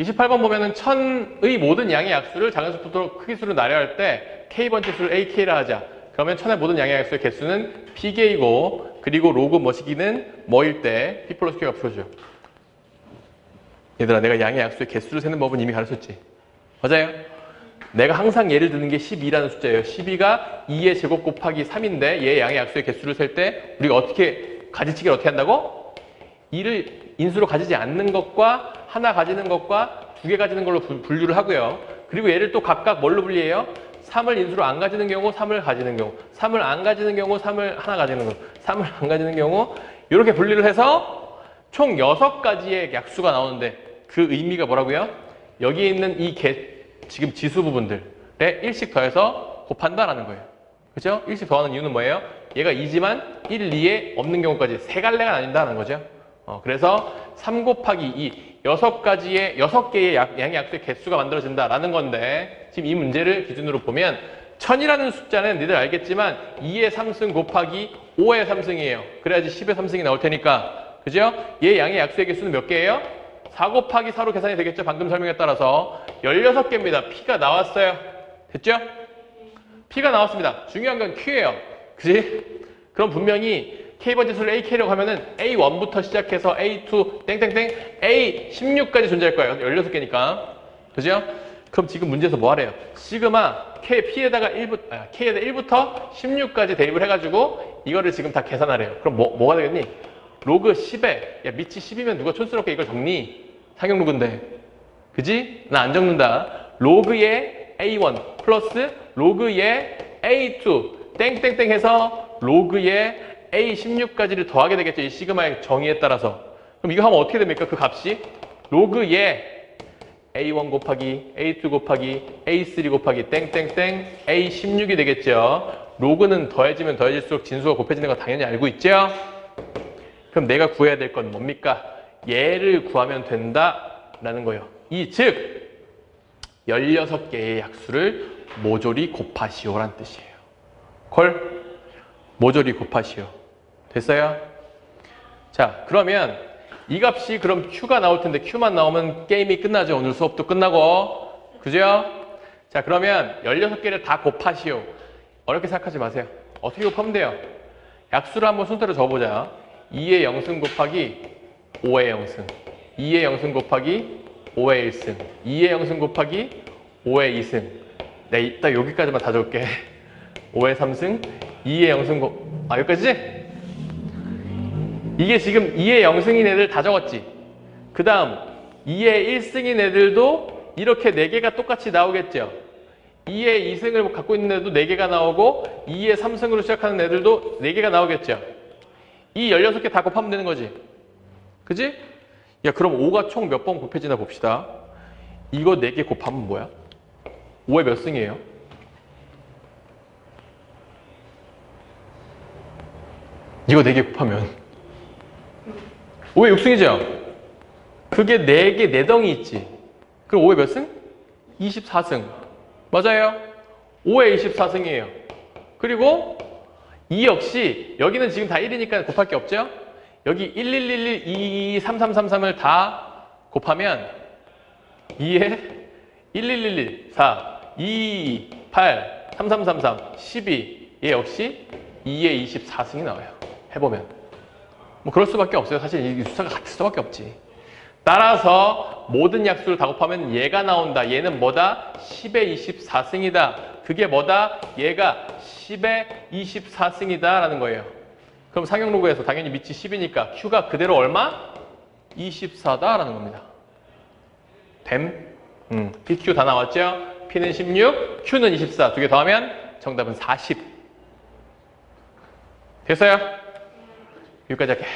28번 보면은 1000의 모든 양의 약수를 작은 수부터 크기 수로 나열할 때 k 번째 수를 ak라 하자. 그러면 1000의 모든 양의 약수의 개수는 pk이고 그리고 로그 뭐시기는 뭐일 때 p 플러스 q가 풀어줘요. 얘들아 내가 양의 약수의 개수를 세는 법은 이미 가르쳤지. 맞아요? 내가 항상 예를 드는 게 12라는 숫자예요. 12가 2의 제곱 곱하기 3인데 얘 양의 약수의 개수를 셀 때 우리가 어떻게 가지치기를 어떻게 한다고? 2를 인수로 가지지 않는 것과 하나 가지는 것과 두 개 가지는 걸로 분- 분류를 하고요. 그리고 얘를 또 각각 뭘로 분리해요? 3을 인수로 안 가지는 경우, 3을 가지는 경우, 3을 안 가지는 경우, 3을 하나 가지는 경우, 3을 안 가지는 경우 이렇게 분리를 해서 총 6가지의 약수가 나오는데 그 의미가 뭐라고요? 여기에 있는 이 개, 지금 지수 부분들에 1씩 더해서 곱한다라는 거예요. 그죠? 1씩 더하는 이유는 뭐예요? 얘가 2지만 1, 2에 없는 경우까지 세 갈래가 나뉜다는 거죠. 어, 그래서 3 곱하기 2, 여섯 가지의 여섯 개의 약, 양의 약수의 개수가 만들어진다라는 건데 지금 이 문제를 기준으로 보면 1000이라는 숫자는 니들 알겠지만 2의 3승 곱하기 5의 3승이에요. 그래야지 10의 3승이 나올 테니까. 그죠? 얘 양의 약수의 개수는 몇 개예요? 4 곱하기 4로 계산이 되겠죠? 방금 설명에 따라서 16개입니다. P가 나왔어요. 됐죠? P가 나왔습니다. 중요한 건 Q예요. 그지? 그럼 분명히 K번째 수를 AK라고 하면은 A1부터 시작해서 A2 땡땡땡 A16까지 존재할 거예요. 16개니까. 그죠? 그럼 지금 문제에서 뭐 하래요? 시그마 K, P에다가 1부, 아, K에다 1부터 16까지 대입을 해가지고 이거를 지금 다 계산하래요. 그럼 뭐, 뭐가 되겠니? 로그 10에, 야, 밑이 10이면 누가 촌스럽게 이걸 적니? 상용 로그인데. 그지? 나 안 적는다. 로그의 A1 플러스 로그의 A2 땡땡땡 해서 로그의 A16까지를 더하게 되겠죠. 이 시그마의 정의에 따라서. 그럼 이거 하면 어떻게 됩니까? 그 값이 로그의 A1 곱하기 A2 곱하기 A3 곱하기 땡땡땡 A16이 되겠죠. 로그는 더해지면 더해질수록 진수가 곱해지는 거 당연히 알고 있죠? 그럼 내가 구해야 될 건 뭡니까? 얘를 구하면 된다라는 거예요. 이 즉 16개의 약수를 모조리 곱하시오란 뜻이에요. 콜? 모조리 곱하시오. 됐어요? 자, 그러면 이 값이 그럼 Q가 나올 텐데 Q만 나오면 게임이 끝나죠. 오늘 수업도 끝나고. 그죠? 자, 그러면 16개를 다 곱하시오. 어렵게 생각하지 마세요. 어떻게 곱하면 돼요? 약수를 한번 순서로 적어보자. 2의 0승 곱하기 5의 0승. 2의 0승 곱하기 5의 1승. 2의 0승 곱하기 5의 2승. 네, 이따 여기까지만 다 적을게. 5의 3승, 2의 0승 곱, 아, 여기까지지? 이게 지금 2의 0승인 애들 다 적었지. 그 다음 2의 1승인 애들도 이렇게 4개가 똑같이 나오겠죠. 2의 2승을 갖고 있는 애도 4개가 나오고 2의 3승으로 시작하는 애들도 4개가 나오겠죠. 이 16개 다 곱하면 되는 거지. 그지? 야 그럼 5가 총 몇 번 곱해지나 봅시다. 이거 4개 곱하면 뭐야? 5의 몇 승이에요? 이거 4개 곱하면 5의 6승이죠? 그게 4개 4덩이 있지. 그럼 5의 몇 승? 24승. 맞아요. 5의 24승이에요. 그리고 이 역시 여기는 지금 다 1이니까 곱할 게 없죠? 여기 1, 1, 1, 1, 2, 2, 3, 3, 3, 3을 다 곱하면 2에 1, 1, 1, 1, 4, 2, 8, 3, 3, 3, 3, 12. 얘 역시 2에 24승이 나와요. 해보면. 뭐 그럴 수밖에 없어요. 사실 이 숫자가 같을 수밖에 없지. 따라서 모든 약수를 다 곱하면 얘가 나온다. 얘는 뭐다? 10의 24승이다. 그게 뭐다? 얘가 10의 24승이다 라는 거예요. 그럼 상용 로그에서 당연히 밑이 10이니까 Q가 그대로 얼마? 24다 라는 겁니다. 됨? 음, PQ 다 나왔죠? P는 16, Q는 24. 두 개 더하면 정답은 40. 됐어요? 여기까지 할게.